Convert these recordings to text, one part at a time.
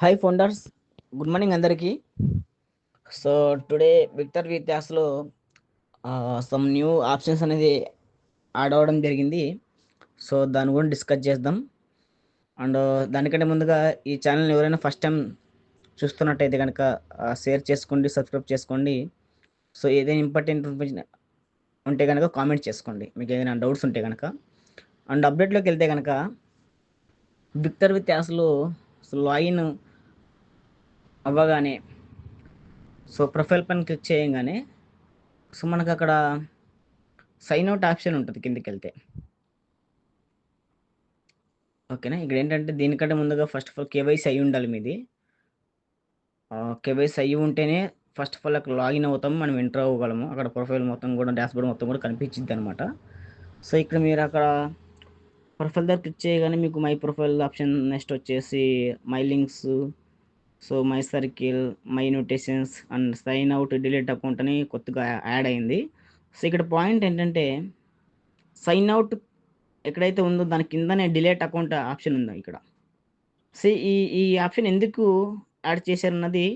Hi founders good morning అందరికీ. So today Victor విత్యాస్లో some new options అనేది add అవ్వడం జరిగింది. సో దాని గురించి డిస్కస్ చేద్దాం. అండ్ uh, దానికంటే ముందుగా ఈ ఛానల్ని ఎవరైనా ఫస్ట్ టైం చూస్తున్నట్టయితే కనుక షేర్ చేసుకోండి సబ్స్క్రైబ్ చేసుకోండి. సో ఏదైనా ఇంపార్టెంట్ ఇన్ఫర్మేషన్ ఉంటే కనుక కామెంట్ చేసుకోండి. మీకు ఏదైనా డౌట్స్ ఉంటే కనుక అండ్ అప్డేట్లోకి వెళ్తే కనుక విక్టర్ విత్యాస్లో లాగిన్ అవ్వగానే సో ప్రొఫైల్ పైన క్లిక్ చేయగానే సో మనకు అక్కడ సైన్ అవుట్ ఆప్షన్ ఉంటుంది కిందికి వెళ్తే ఓకేనా? ఇక్కడ ఏంటంటే దీనికంటే ముందుగా ఫస్ట్ ఆఫ్ ఆల్ కేవైసీ అయి ఉండాలి మీది. కేవైసీ అయ్యి ఉంటేనే ఫస్ట్ ఆఫ్ ఆల్ అక్కడ లాగిన్ అవుతాం మనం ఎంటర్ అవ్వగలము. అక్కడ ప్రొఫైల్ మొత్తం కూడా డాష్బోర్డ్ మొత్తం కూడా కనిపించింది అనమాట సో ఇక్కడ మీరు అక్కడ ప్రొఫైల్ దగ్గర క్లిక్ చేయగానే మీకు మై ప్రొఫైల్ ఆప్షన్ నెక్స్ట్ వచ్చేసి my links so my circle my notations and sign out delete account అని కొత్తగా యాడ్ అయింది. సో ఇక్కడ పాయింట్ ఏంటంటే సైన్ అవుట్ ఎక్కడైతే ఉందో దాని కిందనే డిలీట్ అకౌంట్ ఆప్షన్ ఉందా ఇక్కడ? సో ఈ ఈ ఆప్షన్ ఎందుకు యాడ్ చేశారన్నది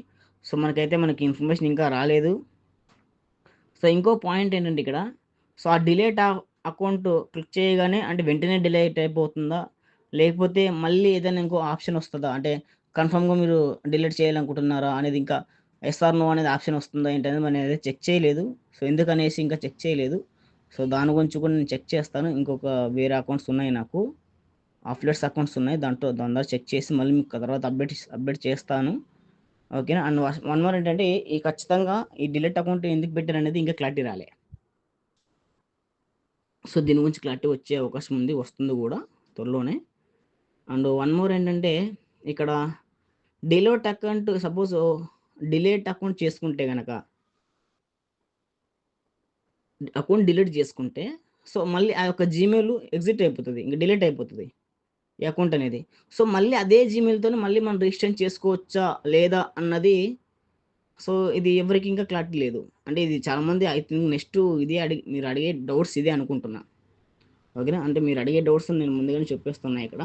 సో మనకైతే మనకి ఇన్ఫర్మేషన్ ఇంకా రాలేదు. సో ఇంకో పాయింట్ ఏంటంటే ఇక్కడ సో ఆ డిలేట్ అకౌంట్ క్లిక్ చేయగానే అంటే వెంటనే డిలేట్ అయిపోతుందా? లేకపోతే మళ్ళీ ఏదైనా ఇంకో ఆప్షన్ వస్తుందా? అంటే కన్ఫర్మ్గా మీరు డిలీట్ చేయాలనుకుంటున్నారా అనేది ఇంకా ఎస్ఆర్ నో అనేది ఆప్షన్ వస్తుందా ఏంటనేది మనం అయితే చెక్ చేయలేదు. సో ఎందుకనేసి ఇంకా చెక్ చేయలేదు. సో దాని గురించి కూడా నేను చెక్ చేస్తాను. ఇంకొక వేరే అకౌంట్స్ ఉన్నాయి నాకు. ఆఫ్లెట్స్ అకౌంట్స్ ఉన్నాయి. దాంట్లో దాని ద్వారా చెక్ చేసి మళ్ళీ మీకు తర్వాత అప్డేట్ అప్డేట్ చేస్తాను. ఓకేనా? అండ్ వన్ మోర్ ఏంటంటే ఈ ఖచ్చితంగా ఈ డిలీట్ అకౌంట్ ఎందుకు పెట్టారు అనేది ఇంకా క్లారిటీ రాలే. సో దీని గురించి క్లారిటీ వచ్చే అవకాశం ఉంది వస్తుంది కూడా త్వరలోనే. అండ్ వన్ మోర్ ఏంటంటే ఇక్కడ delete account suppose delete account చేసుకుంటే కనుక అకౌంట్ డిలీట్ చేసుకుంటే సో మళ్ళీ ఆ యొక్క జీమెయిల్ ఎగ్జిట్ అయిపోతుంది ఇంకా డిలీట్ అయిపోతుంది ఈ అకౌంట్ అనేది. సో మళ్ళీ అదే జీమెయిల్తో మళ్ళీ మనం రిజిస్టర్ చేసుకోవచ్చా లేదా అన్నది సో ఇది ఎవరికి ఇంకా క్లారిటీ లేదు. అంటే ఇది చాలామంది ఐ థింక్ నెక్స్ట్ ఇది అడిగి మీరు అడిగే డౌట్స్ ఇదే అనుకుంటున్నా. ఓకేనా అంటే మీరు అడిగే డౌట్స్ నేను ముందుగానే చెప్పేస్తున్నా ఇక్కడ.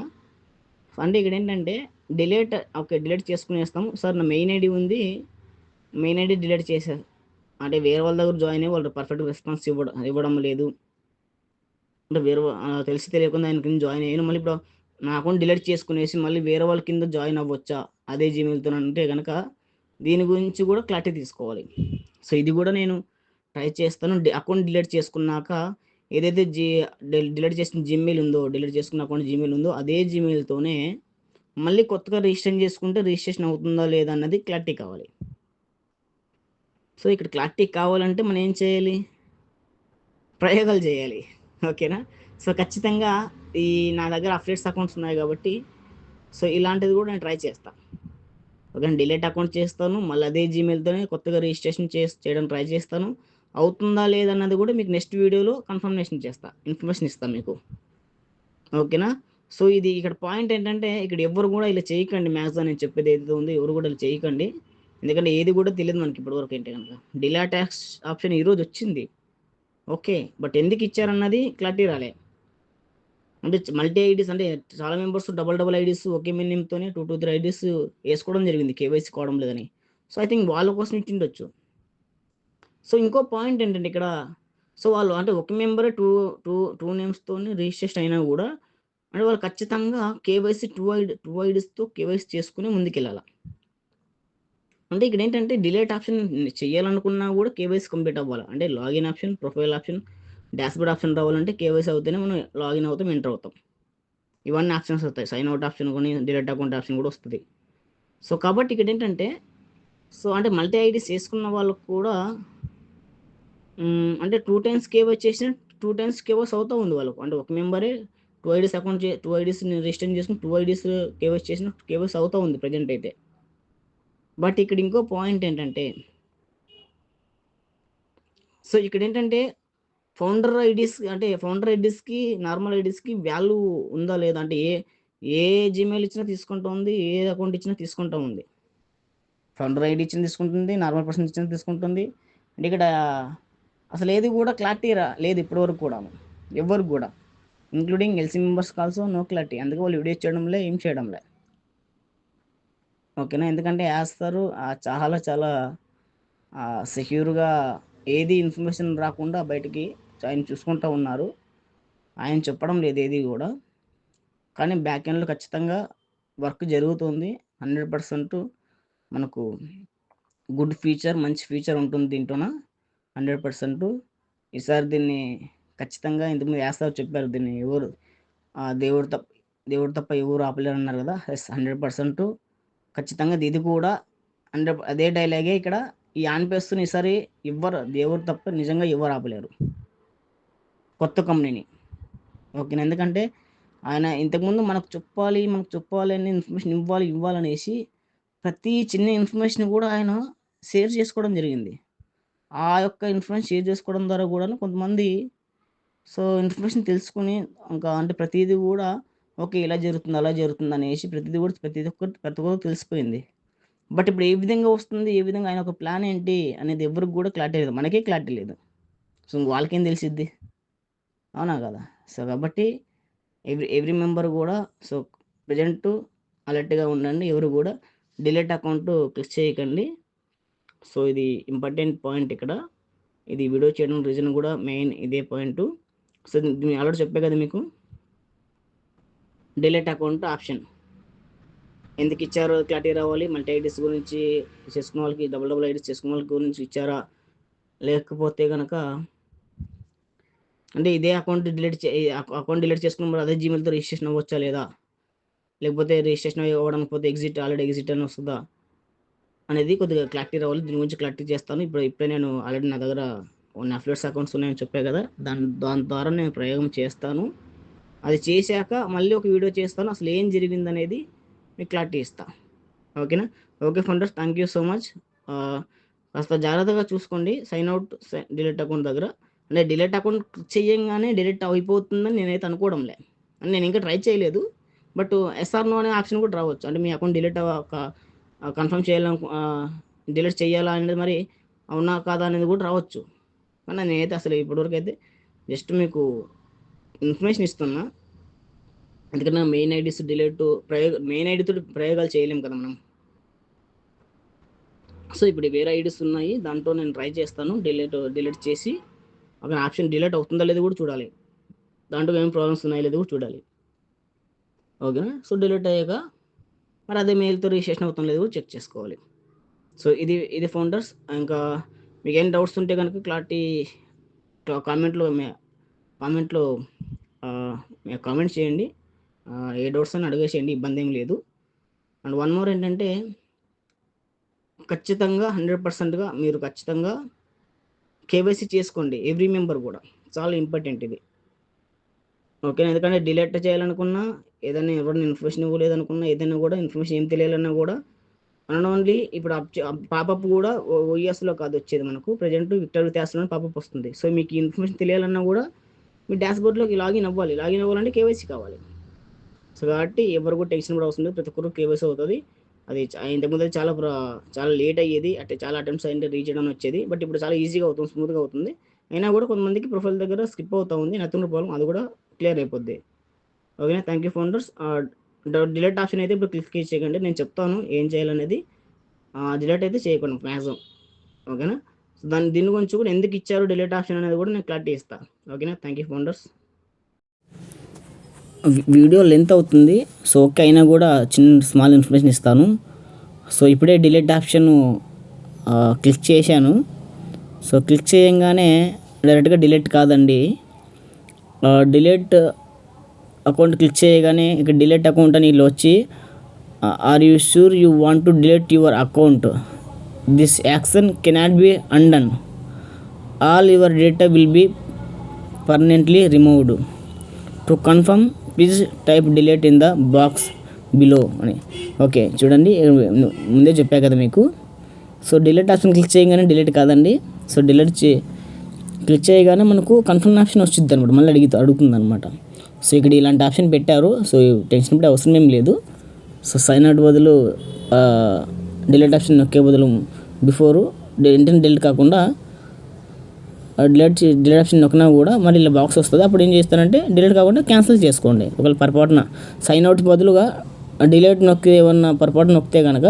అంటే ఇక్కడ ఏంటంటే డిలీట్ ఓకే డిలీట్ చేసుకునేస్తాము సార్ నా మెయిన్ ఐడి ఉంది. మెయిన్ ఐడి డిలీట్ చేసే అంటే వేరే వాళ్ళ దగ్గర జాయిన్ అయ్యి వాళ్ళు పర్ఫెక్ట్ రెస్పాన్స్ ఇవ్వడం ఇవ్వడం లేదు. అంటే వేరే తెలిసి తెలియకుండా ఆయన కింద జాయిన్ అయ్యాను. మళ్ళీ ఇప్పుడు నా అకౌంట్ డిలీట్ చేసుకునేసి మళ్ళీ వేరే వాళ్ళ కింద జాయిన్ అవ్వచ్చా? అదే జీమెయిల్తో అంటే కనుక దీని గురించి కూడా క్లారిటీ తీసుకోవాలి. సో ఇది కూడా నేను ట్రై చేస్తాను. అకౌంట్ డిలీట్ చేసుకున్నాక ఏదైతే జీ డిలీట్ చేసిన జీమెయిల్ ఉందో డిలీట్ చేసుకున్న అకౌంట్ జీమెయిల్ ఉందో అదే జీమెయిల్తోనే మళ్ళీ కొత్తగా రిజిస్ట్రేషన్ చేసుకుంటే రిజిస్ట్రేషన్ అవుతుందా లేదా అన్నది క్లారిటీ కావాలి. సో ఇక్కడ క్లారిటీ కావాలంటే మనం ఏం చేయాలి? ప్రయోగాలు చేయాలి. ఓకేనా? సో ఖచ్చితంగా ఈ నా దగ్గర అప్డేట్స్ అకౌంట్స్ ఉన్నాయి కాబట్టి సో ఇలాంటిది కూడా నేను ట్రై చేస్తాను ఓకే డిలీట్ అకౌంట్ చేస్తాను. మళ్ళీ అదే జీమెయిల్తోనే కొత్తగా రిజిస్ట్రేషన్ చే చేయడం ట్రై చేస్తాను. అవుతుందా లేదన్నది కూడా మీకు నెక్స్ట్ వీడియోలో కన్ఫర్మేషన్ చేస్తా. ఇన్ఫర్మేషన్ ఇస్తాను మీకు. ఓకేనా? సో ఇది ఇక్కడ పాయింట్ ఏంటంటే ఇక్కడ ఎవరు కూడా ఇలా చేయకండి మ్యాక్సిమం నేను చెప్పేది ఏదైతే ఉందో ఎవరు కూడా ఇలా చేయకండి. ఎందుకంటే ఏది కూడా తెలియదు మనకి ఇప్పటివరకు ఏంటి కనుక. డిలా ట్యాక్స్ ఆప్షన్ ఈరోజు వచ్చింది. ఓకే బట్ ఎందుకు ఇచ్చారన్నది క్లారిటీ రాలే. అంటే మల్టీ ఐడీస్ అంటే చాలా మెంబర్స్ డబల్ డబల్ ఐడీస్ ఒకే మినిమంతోనే టూ టూ త్రీ ఐడీస్ వేసుకోవడం జరిగింది కేవైసీ కావడం లేదని. సో ఐ థింక్ వాళ్ళ కోసం ఇచ్చిండొచ్చు. సో ఇంకో పాయింట్ ఏంటంటే ఇక్కడ సో వాళ్ళు అంటే ఒక మెంబర్ టూ టూ టూ నేమ్స్తో రిజిస్ట్రేషన్ అయినా కూడా అంటే వాళ్ళు ఖచ్చితంగా కేవైసీ టూ ఐడి టూ ఐడీస్తో కేవైసీ చేసుకుని ముందుకెళ్ళాలి. అంటే ఇక్కడ ఏంటంటే డిలేట్ ఆప్షన్ చేయాలనుకున్నా కూడా కేవైసీ కంప్లీట్ అవ్వాలి. అంటే login option profile option dashboard option రావాలంటే కేవైసీ అవుతేనే మనం లాగిన్ అవుతాం ఎంటర్ అవుతాం. ఇవన్నీ ఆప్షన్స్ వస్తాయి. సైన్ అవుట్ ఆప్షన్ కానీ డిలేట్ అకౌంట్ ఆప్షన్ కూడా వస్తుంది. సో కాబట్టి ఇక్కడ ఏంటంటే సో అంటే మల్టీ ఐడీస్ వేసుకున్న వాళ్ళకు కూడా అంటే టూ టైమ్స్ కేవైసీ చేసిన టూ టైమ్స్ కేవైసీ అవుతూ ఉంది వాళ్ళకు. అంటే ఒక మెంబరే టూ ఐడీస్ అకౌంట్ చే టూ ఐడీస్ రిజిస్టర్ చేసుకుని టూ ఐడీస్ కేవైస్ చేసిన కేవైస్ అవుతూ ఉంది ప్రజెంట్ అయితే. బట్ ఇక్కడ ఇంకో పాయింట్ ఏంటంటే సో ఇక్కడ ఏంటంటే ఫౌండర్ ఐడీస్ అంటే ఫౌండర్ ఐడీస్కి నార్మల్ ఐడీస్కి వాల్యూ ఉందా లేదా? అంటే ఏ ఏ జీమెయిల్ ఇచ్చినా తీసుకుంటా ఉంది ఏ అకౌంట్ ఇచ్చినా తీసుకుంటా ఉంది. ఫౌండర్ ఐడి ఇచ్చిన తీసుకుంటుంది నార్మల్ పర్సన్ ఇచ్చిన తీసుకుంటుంది. అంటే ఇక్కడ అసలు ఏది కూడా క్లారిటీ రా లేదు ఇప్పటివరకు కూడా ఎవరికి కూడా. Including LC members also no clarity. అందుకే వాళ్ళు వీడియో చేయడంలే ఏం చేయడంలే. ఓకేనా? ఎందుకంటే వేస్తారు ఆ చాలా చాలా సెక్యూర్గా ఏది ఇన్ఫర్మేషన్ రాకుండా బయటికి ఆయన చూసుకుంటూ ఉన్నారు. ఆయన చెప్పడం లేదు ఏది కూడా. కానీ బ్యాక్ ఎండ్లో ఖచ్చితంగా వర్క్ జరుగుతుంది. హండ్రెడ్ పర్సెంట్ మనకు గుడ్ ఫీచర్ మంచి ఫీచర్ ఉంటుంది దీంట్లోన. హండ్రెడ్ పర్సెంట్ ఈసారి దీన్ని ఖచ్చితంగా ఇంతకుముందు వేస్తారు చెప్పారు దీన్ని ఎవరు? ఆ దేవుడు తప్ప దేవుడు తప్ప ఎవరు ఆపలేరు అన్నారు కదా? ఎస్ హండ్రెడ్ పర్సెంట్ ఖచ్చితంగా ఇది కూడా హండ్రెడ్ అదే డైలాగే ఇక్కడ ఈ ఆన్పేస్తుని ఈసారి ఇవ్వరు దేవుడు తప్ప నిజంగా ఎవరు ఆపలేరు. కొత్త కంపెనీని ఓకేనా ఎందుకంటే ఆయన ఇంతకుముందు మనకు చెప్పాలి మనకు చెప్పాలి అనే ఇన్ఫర్మేషన్ ఇవ్వాలి ఇవ్వాలనేసి ప్రతి చిన్న ఇన్ఫర్మేషన్ కూడా ఆయన షేర్ చేసుకోవడం జరిగింది. ఆ యొక్క ఇన్ఫర్మేషన్ షేర్ చేసుకోవడం ద్వారా కూడా కొంతమంది సో ఇన్ఫర్మేషన్ తెలుసుకుని ఇంకా అంటే ప్రతిదీ కూడా ఓకే ఇలా జరుగుతుంది అలా జరుగుతుంది అనేసి ప్రతిదీ కూడా ప్రతి ఒక్కటి ప్రతి ఒక్కరు తెలిసిపోయింది. బట్ ఇప్పుడు ఏ విధంగా వస్తుంది ఏ విధంగా ఆయన ఒక ప్లాన్ ఏంటి అనేది ఎవరికి కూడా క్లారిటీ లేదు. మనకే క్లారిటీ లేదు. సో వాళ్ళకేం తెలిసిద్ది? అవునా కదా? సో కాబట్టి ఎవ్రీ ఎవ్రీ మెంబర్ కూడా సో ప్రజెంట్ అలర్ట్గా ఉండండి. ఎవరు కూడా డిలీట్ అకౌంట్ క్లిక్ చేయకండి. సో ఇది ఇంపార్టెంట్ పాయింట్ ఇక్కడ. ఇది వీడియో చేయడం రీజన్ కూడా మెయిన్ ఇదే పాయింట్. సో నేను ఆల్రెడీ చెప్పే కదా మీకు? Delete account option. ఎందుకు ఇచ్చారో క్లారిటీ రావాలి. మల్టీ ఐడీస్ గురించి చేసుకున్న వాళ్ళకి డబుల్ డబుల్ ఐడీస్ చేసుకున్న వాళ్ళకి గురించి ఇచ్చారా? లేకపోతే కనుక అంటే ఇదే అకౌంట్ డిలీట్ చే అకౌంట్ డిలీట్ చేసుకున్నప్పుడు అదే జీమెయిల్తో రిజిస్ట్రేషన్ అవ్వచ్చా లేదా? లేకపోతే రిజిస్ట్రేషన్ అవ్వడానికి పోతే ఎగ్జిట్ ఆల్రెడీ ఎగ్జిట్ అని వస్తుందా? అనేది కొద్దిగా క్లారిటీ రావాలి. దీని గురించి క్లారిటీ చేస్తాను. ఇప్పుడు ఇప్పుడే నేను ఆల్రెడీ నా దగ్గర కొన్ని అఫ్లేట్స్ అకౌంట్స్ ఉన్నాయని చెప్పే కదా దాని దాని ద్వారా నేను ప్రయోగం చేస్తాను. అది చేశాక మళ్ళీ ఒక వీడియో చేస్తాను. అసలు ఏం జరిగింది అనేది మీకు క్లారిటీ ఇస్తాను ఓకేనా? Okay funders thank you so much. కాస్త జాగ్రత్తగా చూసుకోండి. సైన్ అవుట్ డిలీట్ అకౌంట్ దగ్గర. అంటే డిలీట్ అకౌంట్ చేయంగానే డిలీట్ అయిపోతుందని నేనైతే అనుకోవడంలే. అంటే నేను ఇంకా ట్రై చేయలేదు. బట్ ఎస్ఆర్ నో అనే ఆప్షన్ కూడా రావచ్చు. అంటే మీ అకౌంట్ డిలీట్ కన్ఫర్మ్ చేయాలను డిలీట్ చేయాలా అనేది మరి అవునా కాదా అనేది కూడా రావచ్చు. కానీ నేనైతే అసలు ఇప్పటివరకు అయితే జస్ట్ మీకు ఇన్ఫర్మేషన్ ఇస్తున్నా. ఎందుకంటే మెయిన్ ఐడీస్ డిలేట్ ప్రయోగ మెయిన్ ఐడితో ప్రయోగాలు చేయలేం కదా మనం. సో ఇప్పుడు వేరే ఐడీస్ ఉన్నాయి. దాంట్లో నేను ట్రై చేస్తాను. డిలీట్ డిలీట్ చేసి అక్కడ ఆప్షన్ డిలీట్ అవుతుందా లేదో కూడా చూడాలి. దాంట్లో ఏం ప్రాబ్లమ్స్ ఉన్నాయో లేదో కూడా చూడాలి. ఓకేనా? సో డిలీట్ అయ్యాక మరి అదే మెయిల్తో రిజిస్ట్రేషన్ అవుతుందో లేదో కూడా చెక్ చేసుకోవాలి. సో ఇది ఇది ఫౌండర్స్. ఇంకా మీకు ఏం డౌట్స్ ఉంటే కనుక క్లారిటీ కామెంట్లో కామెంట్లో కామెంట్ చేయండి. ఏ డౌట్స్ అని అడిగేసేయండి ఇబ్బంది ఏం లేదు. అండ్ వన్ మోర్ ఏంటంటే ఖచ్చితంగా హండ్రెడ్ పర్సెంట్గా మీరు ఖచ్చితంగా కేవైసీ చేసుకోండి ఎవ్రీ మెంబర్ కూడా. చాలా ఇంపార్టెంట్ ఇది. ఓకే ఎందుకంటే డిలీట్ చేయాలనుకున్నా ఏదైనా ఎవరైనా ఇన్ఫర్మేషన్ ఇవ్వలేదనుకున్నా ఏదైనా కూడా ఇన్ఫర్మేషన్ ఏం తెలియాలన్నా కూడా అండ్ ఓన్లీ ఇప్పుడు పాపప్ కూడా ఓఎస్లో కాదు వచ్చేది మనకు. ప్రజెంట్ విక్టర్ విత్యాసలో పాపప్ వస్తుంది. సో మీకు ఇన్ఫర్మేషన్ తెలియాలన్నా కూడా మీ డాష్ బోర్డ్లోకి లాగిన్ అవ్వాలి. లాగిన్ అవ్వాలంటే కేవైసీ కావాలి. సో కాబట్టి ఎవరు కూడా టెన్షన్ కూడా వస్తుంది ప్రతి ఒక్కరు కేవైసీ అవుతుంది. అది ఇంతకుముందు చాలా చాలా లేట్ అయ్యేది. అంటే చాలా అటెంప్ట్స్ అయ్యింది రీచ్ చేయడం వచ్చేది. బట్ ఇప్పుడు చాలా ఈజీగా అవుతుంది స్మూత్గా అవుతుంది. అయినా కూడా కొంతమందికి ప్రొఫైల్ దగ్గర స్కిప్ అవుతూ ఉంది. నథింగ్ ప్రాబ్లం అది కూడా క్లియర్ అయిపోద్ది. ఓకేనా? Thank you founders delete option అయితే ఇప్పుడు క్లిక్ చేయకండి. నేను చెప్తాను ఏం చేయాలనేది. డిలీట్ అయితే చేయకుండా మ్యాక్సిమం ఓకేనా సో దాని దీని గురించి కూడా ఎందుకు ఇచ్చారు డిలీట్ ఆప్షన్ అనేది కూడా నేను క్లారిటీ ఇస్తాను ఓకేనా thank you founders video length అవుతుంది. సో ఓకే అయినా కూడా చిన్న స్మాల్ ఇన్ఫర్మేషన్ ఇస్తాను. సో ఇప్పుడే డిలీట్ ఆప్షన్ క్లిక్ చేశాను. సో క్లిక్ చేయంగానే డైరెక్ట్గా డిలీట్ కాదండి. డిలీట్ అకౌంట్ క్లిక్ చేయగానే ఇక్కడ డిలీట్ అకౌంట్ అని వీళ్ళు వచ్చి are you sure you want to delete your account this action cannot be undone all your data will be permanently removed to confirm please type delete in the box below అని. Okay చూడండి ముందే చెప్పా కదా మీకు. So delete option click చేయగానే delete కాదండి. So delete చే click చేయగానే మనకు కన్ఫర్మ్ ఆప్షన్ వచ్చింది అనమాట మళ్ళీ అడిగి అడుగుతుంది అనమాట సో ఇక్కడ ఇలాంటి ఆప్షన్ పెట్టారు. సో టెన్షన్ పడే అవసరం ఏం లేదు. సో సైన్ అవుట్ బదులు డిలీట్ ఆప్షన్ నొక్కే బదులు బిఫోరు. ఇంటర్నెట్ డిలీట్ కాకుండా డిలీట్ డిలీట్ ఆప్షన్ నొక్కినా కూడా మళ్ళీ ఇలా బాక్స్ వస్తుంది. అప్పుడు ఏం చేస్తారంటే డిలీట్ కాకుండా క్యాన్సిల్ చేసుకోండి. ఒకవేళ పొరపాటున సైన్ అవుట్ బదులుగా డిలీట్ నొక్కి ఏమన్నా పొరపాటు నొక్కితే కనుక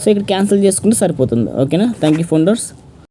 సో ఇక్కడ క్యాన్సిల్ చేసుకుంటే సరిపోతుంది. ఓకేనా? Thank you founders.